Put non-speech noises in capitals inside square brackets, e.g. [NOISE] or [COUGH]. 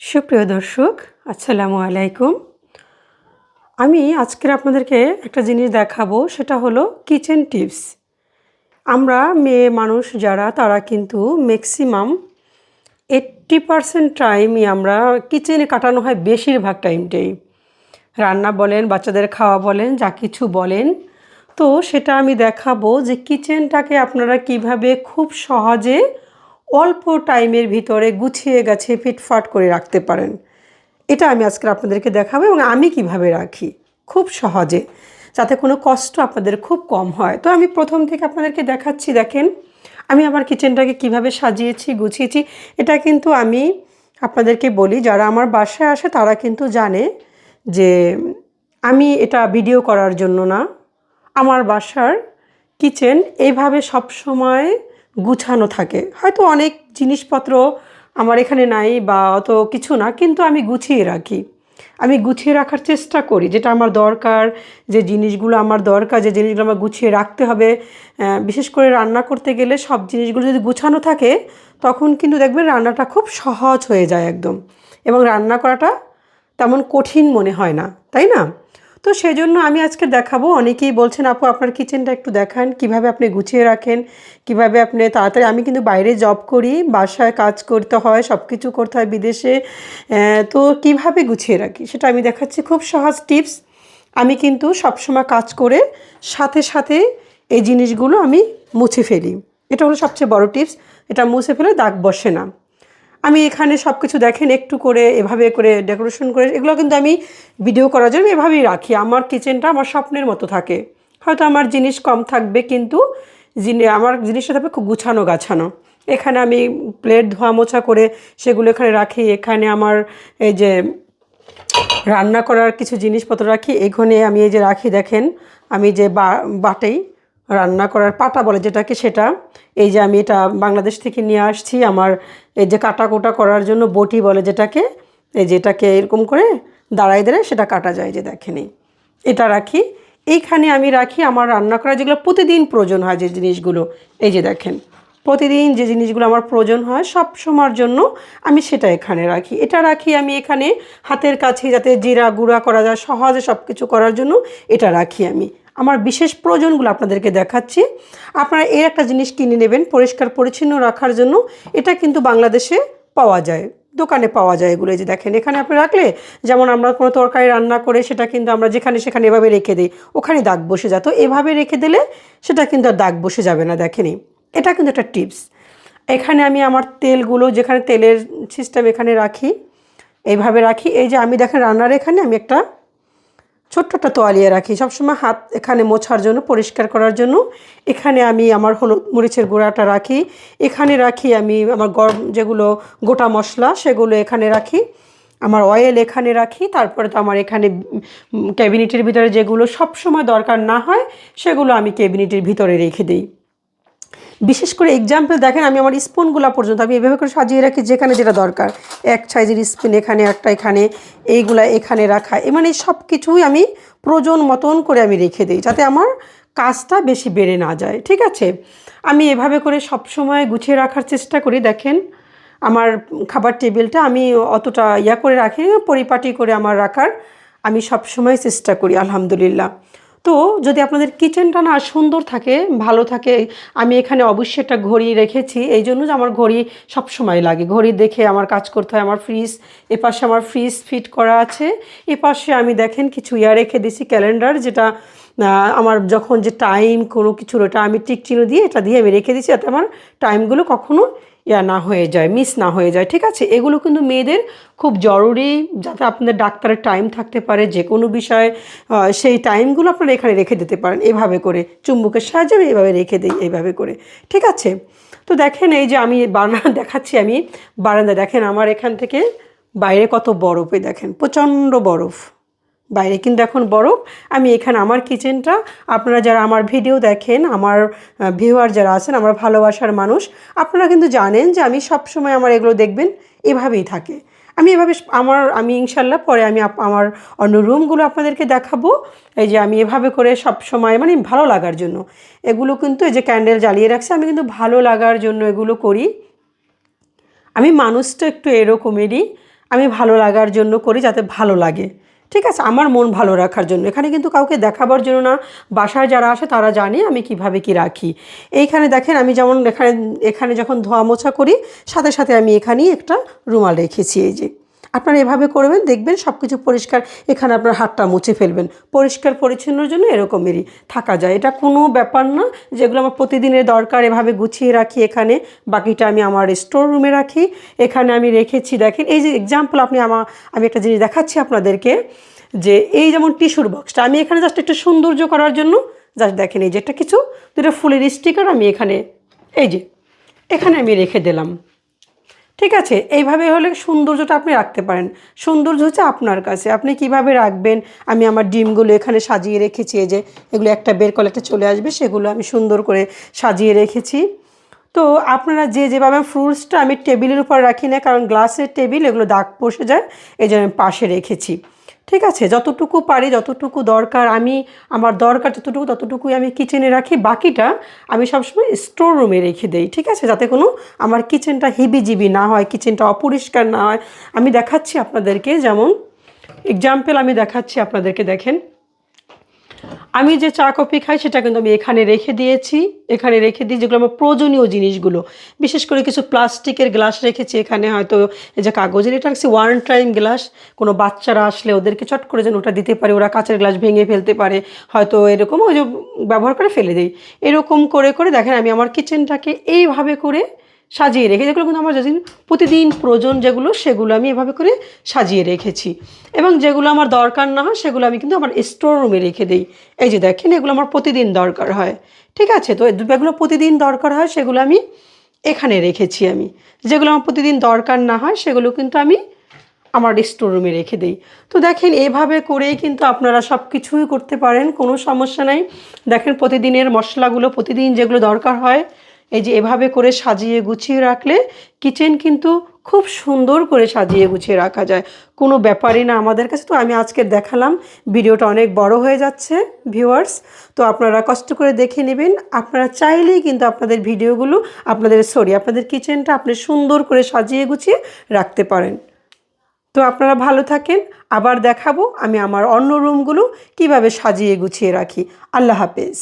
সুপ্রিয় দর্শক, আসসালামু আলাইকুম। আমি আজকের আপনাদেরকে একটা জিনিস দেখাবো, সেটা হলো কিচেন টিপস। আমরা মেয়ে মানুষ যারা, তারা কিন্তু ম্যাক্সিমাম এইট্টি পারসেন্ট টাইমই আমরা কিচেনে কাটানো হয় বেশিরভাগ টাইমটাই রান্না বলেন, বাচ্চাদের খাওয়া বলেন, যা কিছু বলেন। তো সেটা আমি দেখাবো যে কিচেনটাকে আপনারা কীভাবে খুব সহজে অল্প টাইমের ভিতরে গুছিয়ে গেছে ফিটফাট করে রাখতে পারেন। এটা আমি আজকে আপনাদেরকে দেখাবো এবং আমি কীভাবে রাখি খুব সহজে, যাতে কোনো কষ্ট আপনাদের খুব কম হয়। তো আমি প্রথম থেকে আপনাদেরকে দেখাচ্ছি, দেখেন, আমি আমার কিচেনটাকে কীভাবে সাজিয়েছি, গুছিয়েছি। এটা কিন্তু আমি আপনাদেরকে বলি, যারা আমার বাসায় আসে তারা কিন্তু জানে যে আমি এটা ভিডিও করার জন্য না। আমার বাসার কিচেন এইভাবে সব সময় গুছানো থাকে। হয়তো অনেক জিনিসপত্র আমার এখানে নাই বা অত কিছু না, কিন্তু আমি গুছিয়ে রাখি। আমি গুছিয়ে রাখার চেষ্টা করি, যেটা আমার দরকার, যে জিনিসগুলো আমার দরকার, যে জিনিসগুলো আমার গুছিয়ে রাখতে হবে। বিশেষ করে রান্না করতে গেলে সব জিনিসগুলো যদি গুছানো থাকে, তখন কিন্তু দেখবেন রান্নাটা খুব সহজ হয়ে যায় একদম। এবং রান্না করাটা তেমন কঠিন মনে হয় না, তাই না? তো সেই জন্য আমি আজকে দেখাবো। অনেকেই বলছেন, আপু, আপনার কিচেনটা একটু দেখান। কীভাবে আপনি গুছিয়ে রাখেন? কীভাবে আপনি তাড়াতাড়ি আমি কিন্তু বাইরে জব করি, বাসায় কাজ করতে হয় সব কিছু করতে হয় বিদেশে। তো কীভাবে গুছিয়ে রাখি? সেটা আমি দেখাচ্ছি। খুব সহজ টিপস আমি কিন্তু সবসময় কাজ করে সাথে সাথে এই জিনিসগুলো আমি মুছে ফেলি। এটা হলো সবচেয়ে বড় টিপস এটা মুছে ফেলে দাগ বসে না। আমি এখানে সব কিছু দেখেন, একটু করে এভাবে করে ডেকোরেশন করে, এগুলো কিন্তু আমি ভিডিও করার জন্য এভাবেই রাখি। আমার কিচেনটা আমার স্বপ্নের মতো থাকে। হয়তো আমার জিনিস কম থাকবে, কিন্তু আমার জিনিসটা থাকবে খুব গুছানো গাছানো। এখানে আমি প্লেট ধোয়া মোছা করে সেগুলো এখানে রাখি। এখানে আমার এই যে রান্না করার কিছু জিনিসপত্র রাখি। এখানে আমি এই যে রাখি, দেখেন, আমি যে বাটেই রান্না করার পাটা বলে যেটাকে সেটা। এই যে আমি এটা বাংলাদেশ থেকে নিয়ে আসছি, আমার এই যে কাটা কোটা করার জন্য বটি বলে যেটাকে, এই যেটাকে এরকম করে দাঁড়ায় দাঁড়ায় সেটা কাটা যায় যে দেখেনি এটা রাখি। এইখানে আমি রাখি আমার রান্না করা যেগুলো প্রতিদিন প্রয়োজন হয় যে জিনিসগুলো, এই যে দেখেন। প্রতিদিন যে জিনিসগুলো আমার প্রয়োজন হয় সব সময়ের জন্য আমি সেটা এখানে রাখি। এটা রাখি আমি এখানে হাতের কাছে যাতে জিরা গুঁড়া করা যায়, সহজে সব কিছু করার জন্য এটা রাখি আমি। আমার বিশেষ প্রয়োজনগুলো আপনাদেরকে দেখাচ্ছি। আপনারা এর একটা জিনিস কিনে নেবেন, পরিষ্কার পরিচ্ছন্ন রাখার জন্য। এটা কিন্তু বাংলাদেশে পাওয়া যায়, দোকানে পাওয়া যায় এগুলো। যে দেখেন, এখানে আপনি রাখলে যেমন আমরা কোনো তরকারি রান্না করে সেটা কিন্তু আমরা যেখানে সেখানে এভাবে রেখে দিই, ওখানে দাগ বসে যায়। তো এভাবে রেখে দিলে সেটা কিন্তু আর দাগ বসে যাবে না, দেখেনি। এটা কিন্তু একটা টিপস। এখানে আমি আমার তেলগুলো যেখানে তেলের সিস্টেম এখানে রাখি এইভাবে রাখি। এই যে আমি দেখেন রান্নার এখানে আমি একটা ছোট্ট একটা তোয়ালিয়া রাখি। সবসময় হাত এখানে মোছার জন্য, পরিষ্কার করার জন্য। এখানে আমি আমার হলুদ মরিচের গুঁড়াটা রাখি। এখানে রাখি আমি আমার গরম যেগুলো গোটা মশলা সেগুলো এখানে রাখি। আমার অয়েল এখানে রাখি। তারপরে তো আমার এখানে ক্যাবিনেটের ভিতরে যেগুলো সবসময় দরকার না হয়, সেগুলো আমি ক্যাবিনেটের ভিতরে রেখে দিই। বিশেষ করে এক্সাম্পল দেখেন, আমি আমার স্পুনগুলো পর্যন্ত আমি এভাবে করে সাজিয়ে রাখি যেখানে যেটা দরকার। এক সাইজের স্পুন এখানে একটা এখানে, এইগুলা এখানে রাখা। এ মানে সব কিছুই আমি প্রয়োজন মতন করে আমি রেখে দিই যাতে আমার কাজটা বেশি বেড়ে না যায়, ঠিক আছে? আমি এভাবে করে সব সময় গুছিয়ে রাখার চেষ্টা করি। দেখেন, আমার খাবার টেবিলটা আমি অতটা ইয়া করে রাখি পরিপাটি করে আমার রাখার আমি সব সময় চেষ্টা করি, আলহামদুলিল্লাহ। তো যদি আপনাদের কিচেনটা না সুন্দর থাকে, ভালো থাকে, আমি এখানে অবশ্যই একটা ঘড়ি রেখেছি। এই জন্য যে আমার ঘড়ি সব সময় লাগে। ঘড়ি দেখে আমার কাজ করতে হয়, আমার ফ্রিজ এপাশে আমার ফ্রিজ ফিট করা আছে। এপাশে আমি দেখেন কিছু ইয়া রেখে দিছি ক্যালেন্ডার যেটা আমার যখন যে টাইম কোনো কিছুর ওটা আমি টিক চিহ্ন দিয়ে এটা দিয়ে আমি রেখে দিচ্ছি যাতে আমার টাইমগুলো কখনো ইয়া না হয়ে যায় মিস না হয়ে যায়, ঠিক আছে? এগুলো কিন্তু মেয়েদের খুব জরুরি যাতে আপনাদের ডাক্তারের টাইম থাকতে পারে যে কোনো বিষয়ে সেই টাইমগুলো আপনারা এখানে রেখে দিতে পারেন, এভাবে করে, চুম্বকের সাহায্যে আমি এভাবে রেখে দিই এইভাবে করে, ঠিক আছে? তো দেখেন এই যে আমি বারান্দা [LAUGHS] দেখাচ্ছি আমি, বারান্দা দেখেন আমার এখান থেকে বাইরে কত বরফ দেখেন, প্রচণ্ড বরফ। বাইরে। কিন্তু এখন বরফ, আমি এখানে আমার কিচেনটা। আপনারা যারা আমার ভিডিও দেখেন, আমার ভিউয়ার যারা আছেন, আমার ভালোবাসার মানুষ, আপনারা কিন্তু জানেন যে আমি সব সময় আমার এগুলো দেখবেন, এভাবেই থাকে। আমি এভাবে আমার, আমি ইনশাল্লাহ পরে আমি আমার অন্য রুমগুলো আপনাদেরকে দেখাবো। এই যে আমি এভাবে করে সব সময় মানে ভালো লাগার জন্য। এগুলো কিন্তু এই যে ক্যান্ডেল জ্বালিয়ে রাখছে, আমি কিন্তু ভালো লাগার জন্য এগুলো করি। আমি মানুষটা একটু এরকমেরই, আমি ভালো লাগার জন্য করি যাতে ভালো লাগে। ঠিক আছে, আমার মন ভালো রাখার জন্য। এখানে কিন্তু কাউকে দেখাবার জন্য না, বাসায় যারা আসে তারা জানে আমি কীভাবে কি রাখি। এইখানে দেখেন আমি যেমন এখানে এখানে যখন ধোয়া মোছা করি, সাথে সাথে আমি এখানেই একটা রুমাল রেখেছি, এই যে। আপনারা এভাবে করবেন, দেখবেন সব কিছু পরিষ্কার, এখানে আপনার হাতটা মুছে ফেলবেন। পরিষ্কার পরিচ্ছন্নর জন্য এরকমেরই থাকা যায়। এটা কোনো ব্যাপার না যেগুলো আমার প্রতিদিনের দরকার, এভাবে গুছিয়ে রাখি এখানে। বাকিটা আমি আমার স্টোর রুমে রাখি। এখানে আমি রেখেছি, দেখেন, এই যে এক্সাম্পল আপনি আমার আমি একটা জিনিস দেখাচ্ছি আপনাদেরকে যে এই যেমন টিস্যুর বক্সটা আমি এখানে জাস্ট একটু সৌন্দর্য করার জন্য জাস্ট দেখেন এই যে একটা কিছু, দুটো ফুলের স্টিকার আমি এখানে, এই যে, এখানে আমি রেখে দিলাম। ঠিক আছে, এইভাবে হলে সৌন্দর্যটা আপনি রাখতে পারেন। সৌন্দর্য হচ্ছে আপনার কাছে। আপনি কীভাবে রাখবেন? আমি আমার ডিমগুলো এখানে সাজিয়ে রেখেছি, এই যে এগুলো একটা বের করলে একটা চলে আসবে, সেগুলো আমি সুন্দর করে সাজিয়ে রেখেছি। তো আপনারা যে যেভাবে ফ্রুটসটা আমি টেবিলের উপর রাখি না, কারণ গ্লাসের টেবিল, এগুলো দাগ বসে যায়, এই জন্য আমি পাশে রেখেছি। ঠিক আছে, যতটুকু পারি, যতটুকু দরকার, আমি, আমার দরকার যতটুকু, ততটুকুই আমি কিচেনে রাখি। বাকিটা আমি সবসময় স্টোর রুমে রেখে দেই, ঠিক আছে? যাতে কোনো আমার কিচেনটা হিবিজিবি না হয় কিচেনটা অপরিষ্কার না হয়। আমি দেখাচ্ছি আপনাদেরকে, যেমন এক্সাম্পল আমি দেখাচ্ছি আপনাদেরকে, দেখেন। আমি যে চা, কফি খাই সেটা কিন্তু আমি এখানে রেখে দিয়েছি। এখানে রেখে দিই যেগুলো আমার প্রয়োজনীয় জিনিসগুলো। বিশেষ করে কিছু প্লাস্টিকের গ্লাস রেখেছি। এখানে হয়তো এই যে কাগজের এটা রাখছি ওয়ান টাইম গ্লাস কোনো বাচ্চারা আসলে ওদেরকে চট করে যেন ওটা দিতে পারে, ওরা কাঁচের গ্লাস ভেঙে ফেলতে পারে। হয়তো এরকম ওই যে ব্যবহার করে ফেলে দিই। এরকম করে করে দেখেন আমি আমার কিচেনটাকে এইভাবে করে সাজিয়ে রেখে, যেগুলো কিন্তু আমার যেদিন প্রতিদিন প্রয়োজন যেগুলো, সেগুলো আমি এভাবে করে সাজিয়ে রেখেছি। এবং যেগুলো আমার দরকার না হয়, সেগুলো আমি কিন্তু আমার স্টোর রুমে রেখে দিই। এই যে দেখেন, এগুলো আমার প্রতিদিন দরকার হয়। ঠিক আছে? তো যেগুলো প্রতিদিন দরকার হয়, সেগুলো আমি এখানে রেখেছি আমি। যেগুলো আমার প্রতিদিন দরকার না হয়, সেগুলো কিন্তু আমি আমার স্টোর রুমে রেখে দিই। তো দেখেন, এভাবে করেই কিন্তু আপনারা সব কিছুই করতে পারেন, কোনো সমস্যা নাই। দেখেন, প্রতিদিনের মশলাগুলো, প্রতিদিন যেগুলো দরকার হয় এই যে এভাবে করে সাজিয়ে গুছিয়ে রাখলে কিচেন কিন্তু খুব সুন্দর করে সাজিয়ে গুছিয়ে রাখা যায়। কোনো ব্যাপারই না আমাদের কাছে। তো আমি আজকে দেখালাম, ভিডিওটা অনেক বড় হয়ে যাচ্ছে ভিউয়ার্স তো আপনারা কষ্ট করে দেখে নেবেন। আপনারা চাইলেই কিন্তু আপনাদের ভিডিওগুলো, আপনাদের সরি আপনাদের কিচেনটা আপনি সুন্দর করে সাজিয়ে গুছিয়ে রাখতে পারেন। তো আপনারা ভালো থাকেন। আবার দেখাবো আমি আমার অন্য রুমগুলো কীভাবে সাজিয়ে গুছিয়ে রাখি। আল্লাহ হাফেজ।